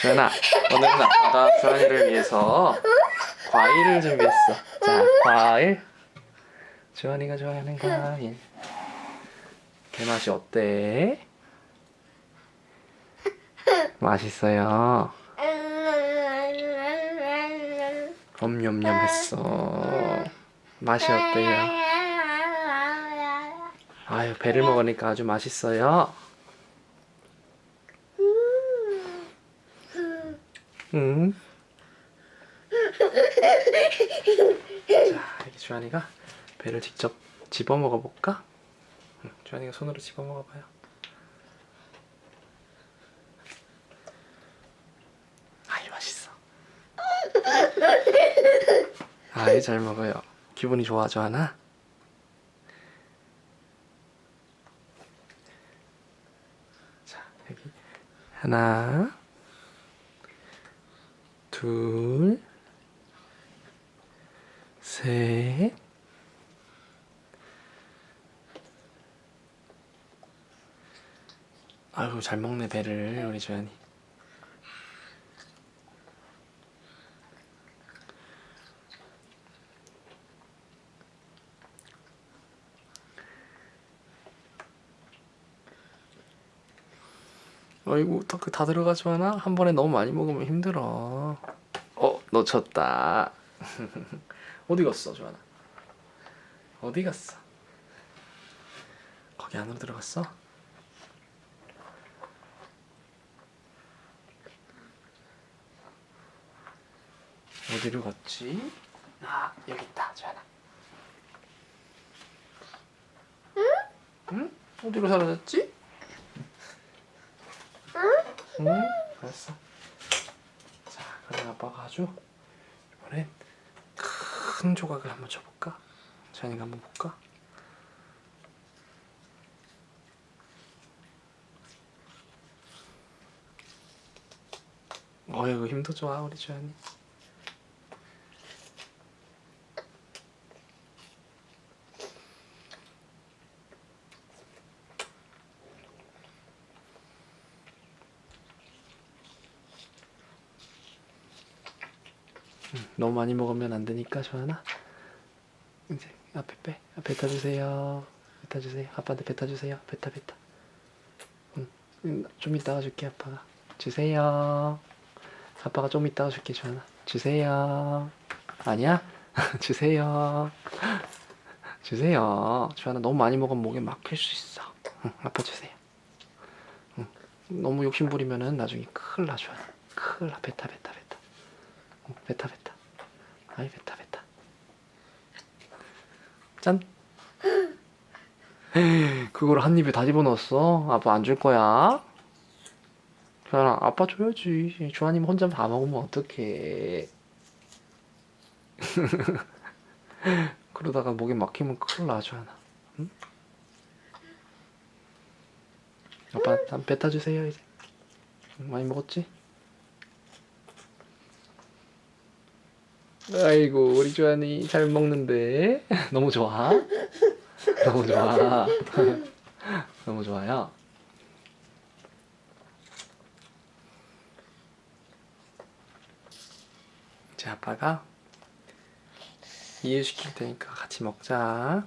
주연아, 오늘은 아빠가 주연이를 위해서 과일을 준비했어. 자, 과일. 주연이가 좋아하는 과일. 개 맛이 어때? 맛있어요. 엄냠냠 했어. 맛이 어때요? 아유, 배를 먹으니까 아주 맛있어요. 응. 자, 여기 주한이가 배를 직접 집어 먹어볼까? 응, 주한이가 손으로 집어 먹어봐요. 아이 맛있어. 아이 잘 먹어요. 기분이 좋아, 주한아? 자, 여기 하나. 둘, 셋, 아유 잘 먹네 배를 우리 조연이. 아이고 다, 다 들어가지 않아? 한 번에 너무 많이 먹으면 힘들어. 어 놓쳤다. 어디 갔어 조하나? 어디 갔어? 거기 안으로 들어갔어? 어디로 갔지? 아 여기 있다 조하나. 응? 응? 어디로 사라졌지? 응? 알았어. 자, 그럼 아빠가 아주 이번엔 큰 조각을 한번 쳐볼까? 자연이가 한번 볼까? 어이구 힘도 좋아 우리 주연이. 너무 많이 먹으면 안 되니까 조하나. 이제 앞에 빼. 앞에 뱉어 주세요. 뱉어 주세요. 아빠한테 뱉어 주세요. 뱉어 뱉어. 응. 응, 좀 이따가 줄게 아빠가. 주세요. 아빠가 좀 이따가 줄게 조하나. 주세요. 아니야? 주세요. 주세요. 조하나 너무 많이 먹으면 목에 막힐 수 있어. 응, 아빠 주세요. 응. 너무 욕심 부리면은 나중에 큰일 나 조하나. 큰일 나. 뱉어 뱉어 뱉어 응, 뱉어 뱉어 아이 뱉다 뱉다 짠. 그걸 한 입에 다 집어넣었어? 아빠 안 줄 거야? 주한아 아빠 줘야지. 주한님 혼자 다 먹으면 어떡해. 그러다가 목에 막히면 큰일 나 주한아. 응? 아빠 한 뱉어주세요 이제. 응, 많이 먹었지? 아이고 우리 주한이 잘 먹는데. 너무 좋아. 너무 좋아. 너무 좋아요. 이제 아빠가 이해시킬 테니까 같이 먹자